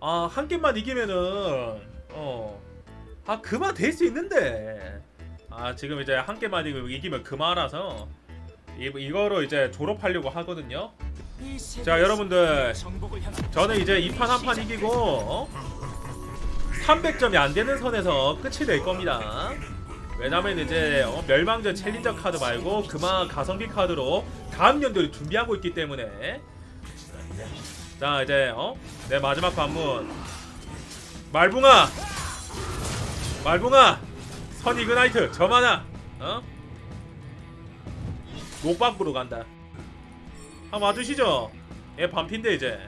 아한 게임만 이기면은 어아 그만 될 수 있는데. 아 지금 이제 한 게임만 이기- 이기면 그만라서. 이, 이거로 이제 졸업하려고 하거든요. 자 여러분들. 저는 이제 이판한 판 이기고 어? 300점이 안 되는 선에서 끝이 낼 겁니다. 왜냐면 이제 어, 멸망전 챌린저 카드 말고 그만 가성비 카드로 다음 연도를 준비하고 있기 때문에 자 이제 어? 내 마지막 관문. 말붕아! 말붕아! 선 이그나이트 점 하나 어? 녹박부로 간다. 한번 와주시죠. 얘 반핀데 이제.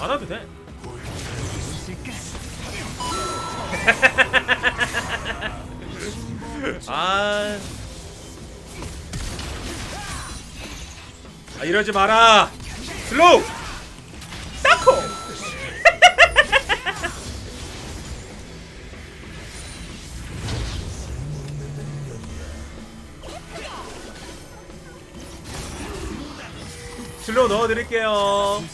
안 와도 돼. 아. 아 이러지 마라. 슬로우. 따코. 슬로우 넣어드릴게요.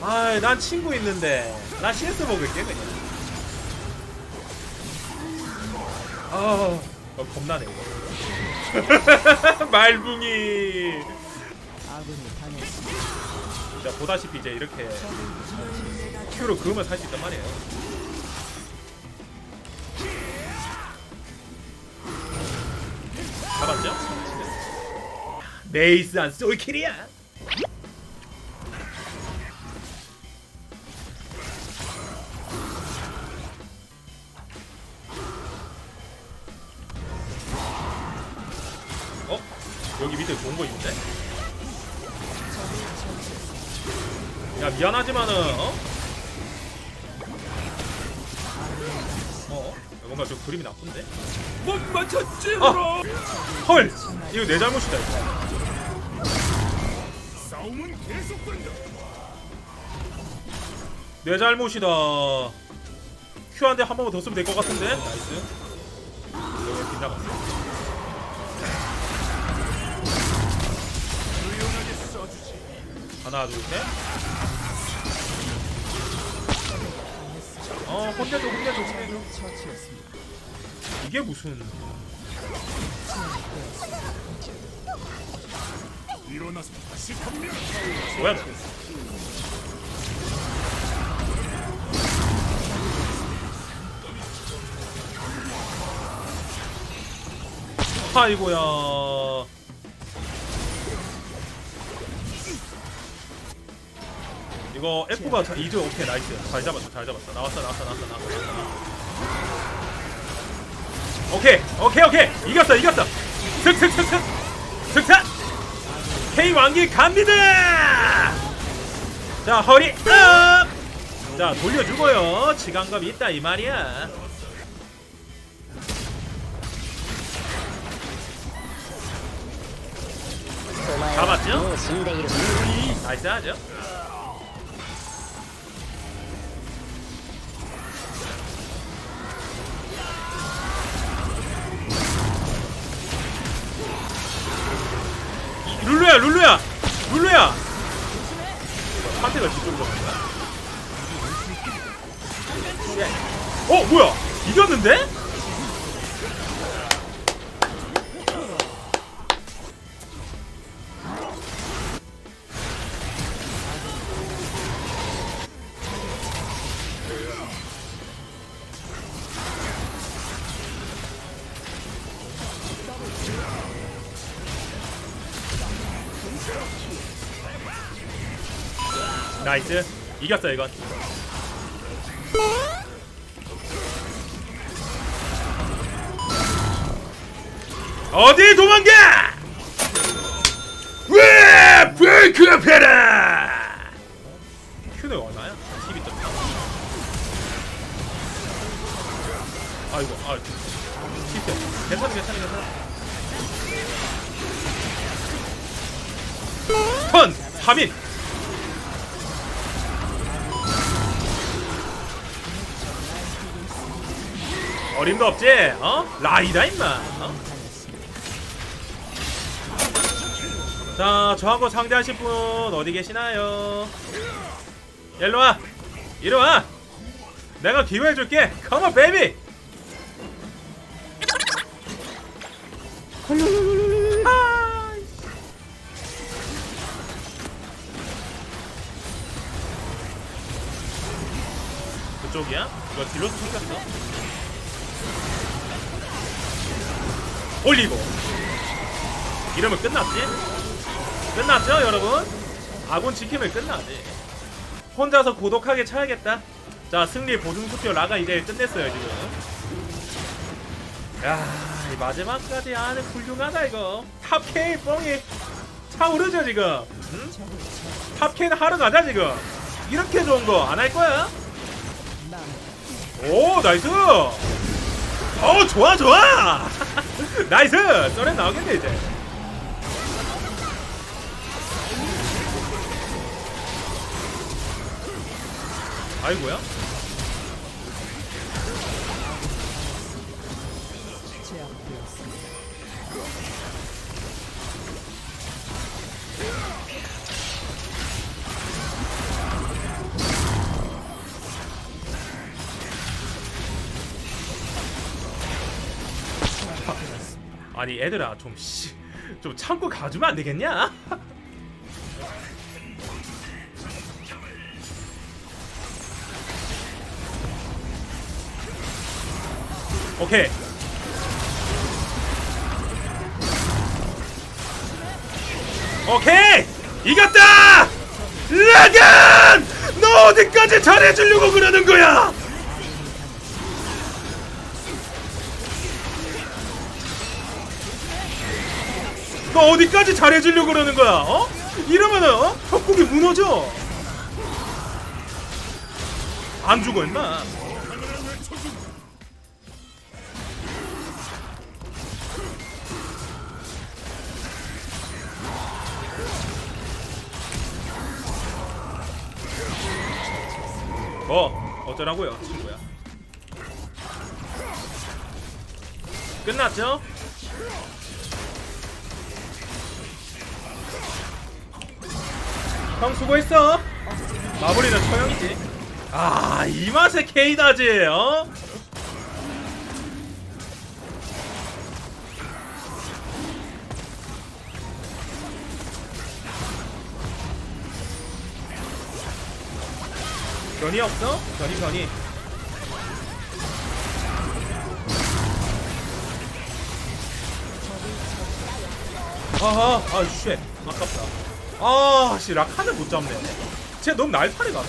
아, 난 친구 있는데. 나 CS 먹을게 그냥. 아, 어, 겁나네 이거. 말붕이. 자 보다시피 이제 이렇게 큐로 그으면 살 수 있단 말이에요. 잡았죠? 네이스 안 솔킬이야. 밑에 좋은 거 있는데? 야 미안하지만은 어? 어? 야, 뭔가 좀 그림이 나쁜데? 못 맞췄지 아! 헐! 이거 내 잘못이다 이거 싸움은 계속된다 내 잘못이다 큐한 번만 더 쓰면 될 것 같은데? 나이스 여기 빗나갔어 하나 둘셋. 어 혼내줘 혼내줘 혼내줘 이게 무슨. 일어나서 다시 한명 뭐야? 너 아이고야 이거 F가 자, 2조 오케이 나이스. 잘 잡았어 잘 잡았어. 나왔어 나왔어 나왔어 나왔어, 나왔어. 오케이 오케이 오케이. 이겼어 이겼어. 승승승승. 승산! K 왕기 갑니다! 자 허리 업자 돌려주고요. 지강감 있다 이 말이야. 잡았죠? 나이스 하죠 판테가 뒤쪽으로 간다 어 뭐야 이겼는데? 나이스. 이겼어 이건. 어디 도망가! 왜 브레이크업해라! 큐는 얼마야? 12점. 아이고 아 실패 괜찮아 괜찮아 괜찮아. 턴! 3인 어림도 없지? 어? 라이다 임마 어? 자 저하고 상대하실 분 어디 계시나요? 일로와 이리와 내가 기회 줄게 컴온 베이비 하이. 그쪽이야? 이거 딜로스 챙겼어? 올리고 이러면 끝났지? 끝났죠 여러분? 아군 지키면 끝나지 혼자서 고독하게 차야겠다 자 승리 보증수표 라가 이제 끝냈어요 지금 야이 마지막까지 안에 훌륭하다 이거 탑K 뻥이 차오르죠 지금 응? 탑K는 하러 가자 지금 이렇게 좋은 거 안 할 거야? 오 나이스 어 좋아 좋아. 나이스. 썰에 나오겠네 이제. 아이고야 아니 애들아 좀 씨, 좀 참고 가주면 안 되겠냐? 오케이. 오케이! 이겼다! 라간! 너 어디까지 잘해주려고 그러는 거야? 너 어디까지 잘해주려고 그러는 거야? 어? 이러면은 어? 협곡이 무너져. 안 죽어 임마. 뭐 어쩌라고요 친구야. 끝났죠? 형 수고했어. 마무리는 처형이지. 아, 이 맛에 케이다지, 어? 변이 없어? 변이 변이. 아하, 아, 쉣. 아깝다. 아, 씨, 라카는 못 잡네. 쟤 너무 날파리 같아.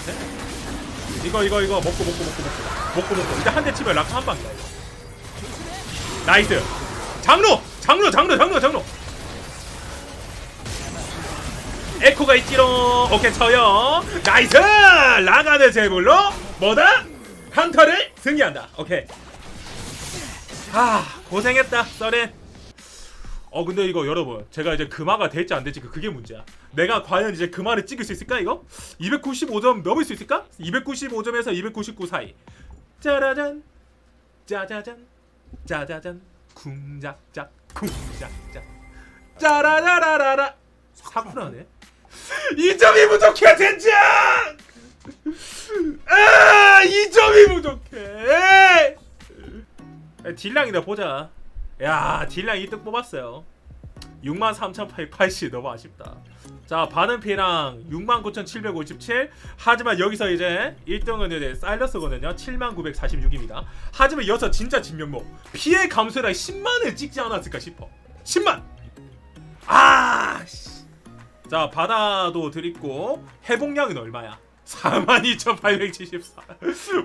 이거, 이거, 이거, 먹고, 먹고, 먹고, 먹고. 먹고, 먹고. 일단 한대 치면 라카 한 방이다, 이거. 나이스. 장로! 장로, 장로, 장로, 장로! 에코가 있지롱. 오케이, 쳐요. 나이스! 라가드 제불로 뭐다? 한타를 승리한다. 오케이. 아, 고생했다, 썰렌. 어 근데 이거 여러분 제가 이제 금화가 될지 안 될지? 그- 그게 문제야. 내가 과연 이제 금화를 찍을 수 있을까 이거? 295점 넘을 수 있을까? 295점에서 299 사이. 짜라잔 짜자잔 짜자잔 쿵작작 쿵작작. 짜라라라라라. 사쿠라네. 2점이 부족해 젠장 아 2점이 부족해! 딜량이다 보자 야 딜량 1등 뽑았어요. 63,880 너무 아쉽다. 자 받은 피해랑 69,757 하지만 여기서 이제 1등은 이제 사일러스거든요. 7946입니다. 하지만 여기서 진짜 진면목. 피해 감소랑 10만을 찍지 않았을까 싶어. 10만! 아 씨. 자 바다도 드립고 회복량은 얼마야 42,874.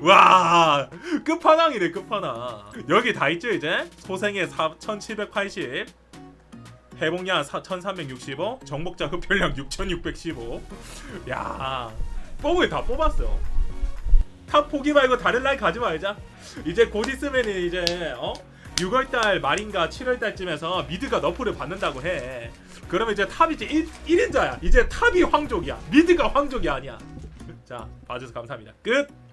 와, 끝판왕이네, 끝판왕. 여기 다 있죠, 이제? 소생의 4,780. 회복량 4,365. 정복자 흡혈량 6,615. 야, 뽑을 다 뽑았어. 탑 포기 말고 다른 라인 가지 말자. 이제 곧 있으면 이제, 어? 6월달 말인가 7월달쯤에서 미드가 너프를 받는다고 해. 그러면 이제 탑이 이제 1, 1인자야. 이제 탑이 황족이야. 미드가 황족이 아니야. 자, 봐주셔서 감사합니다. 끝!